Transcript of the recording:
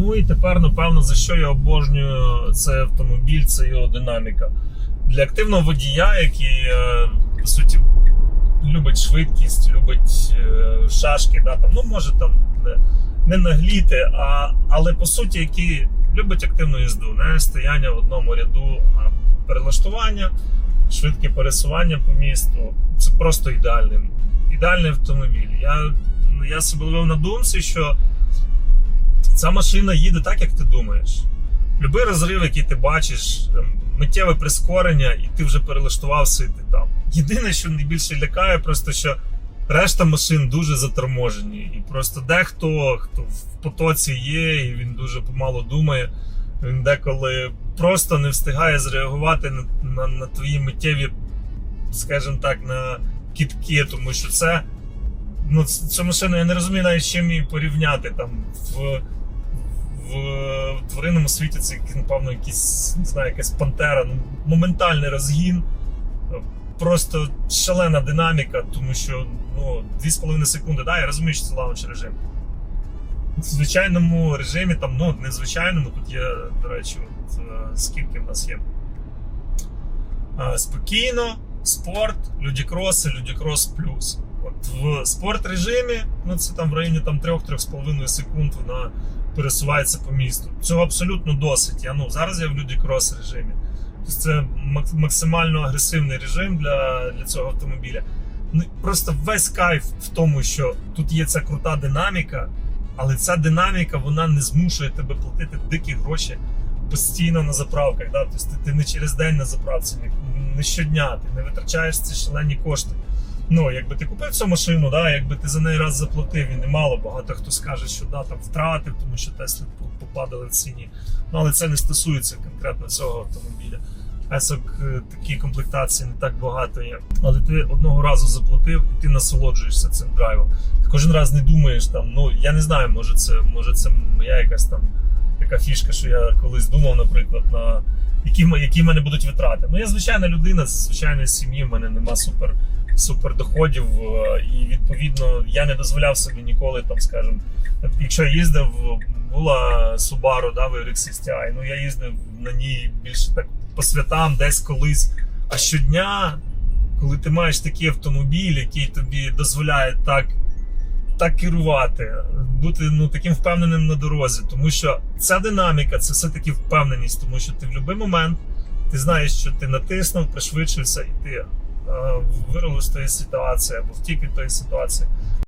Ну і тепер, напевно, за що я обожнюю цей автомобіль, це його динаміка. Для активного водія, який, е, по суті, любить швидкість, любить е, шашки, да, там, ну може там не, не нагліти, а, але по суті, який любить активну їзду, не стояння в одному ряду, а перелаштування, швидке пересування по місту. Це просто ідеальний, ідеальний автомобіль. Я, я себе ловив на думці, що ця машина їде так, як ти думаєш. Любий розрив, який ти бачиш, ем, миттєве прискорення, і ти вже перелаштувався, і ти там. Єдине, що найбільше лякає, просто що решта машин дуже заторможені. І просто дехто, хто в потоці є, і він дуже помало думає, він деколи просто не встигає зреагувати на, на, на твої миттєві, скажімо так, на кітки, тому що це. Ну, цю машину я не розумію навіть чим її порівняти там в, в, в тваринному світі це напевно якийсь, не знаю, якась пантера, ну, моментальний розгін, просто шалена динаміка, тому що ну, 2,5 секунди, да, я розумію, що це лаунч режим. В звичайному режимі, там, ну, не в звичайному, тут є, до речі, от, е, скільки в нас є. Е, Спокійно, спорт, людікроси, людікрос плюс. От в спорт режимі, ну це там в районі там 3-3,5 секунд вона пересувається по місту. Цього абсолютно досить. Я, ну, зараз я в людікрос режимі. Тобто це максимально агресивний режим для, для цього автомобіля. Ну, просто весь кайф в тому, що тут є ця крута динаміка, але ця динаміка вона не змушує тебе платити дикі гроші постійно на заправках. Да? Тобто ти, ти не через день на заправці, не, щодня, ти не витрачаєш ці шалені кошти. Ну, якби ти купив цю машину, да, якби ти за неї раз заплатив і немало, багато хто скаже, що да, там втратив, тому що Тесли попадали в ціні. Ну, але це не стосується конкретно цього автомобіля. Есок е, такі комплектації не так багато є. Але ти одного разу заплатив і ти насолоджуєшся цим драйвом. Ти кожен раз не думаєш там, ну я не знаю, може це, може це моя якась там така фішка, що я колись думав, наприклад, на які, в які в мене будуть витрати. Ну, я звичайна людина з звичайної сім'ї, в мене нема супер, супер доходів, е, і відповідно я не дозволяв собі ніколи, там, скажімо, якщо я їздив, була Subaru, да, VRX 60i, ну я їздив на ній більше так по святам, десь колись. А щодня, коли ти маєш такий автомобіль, який тобі дозволяє так так керувати, бути ну таким впевненим на дорозі, тому що ця динаміка це все-таки впевненість, тому що ти в будь-який момент ти знаєш, що ти натиснув, пришвидшився, і ти е, вирвав з тої ситуації або втік від тої ситуації.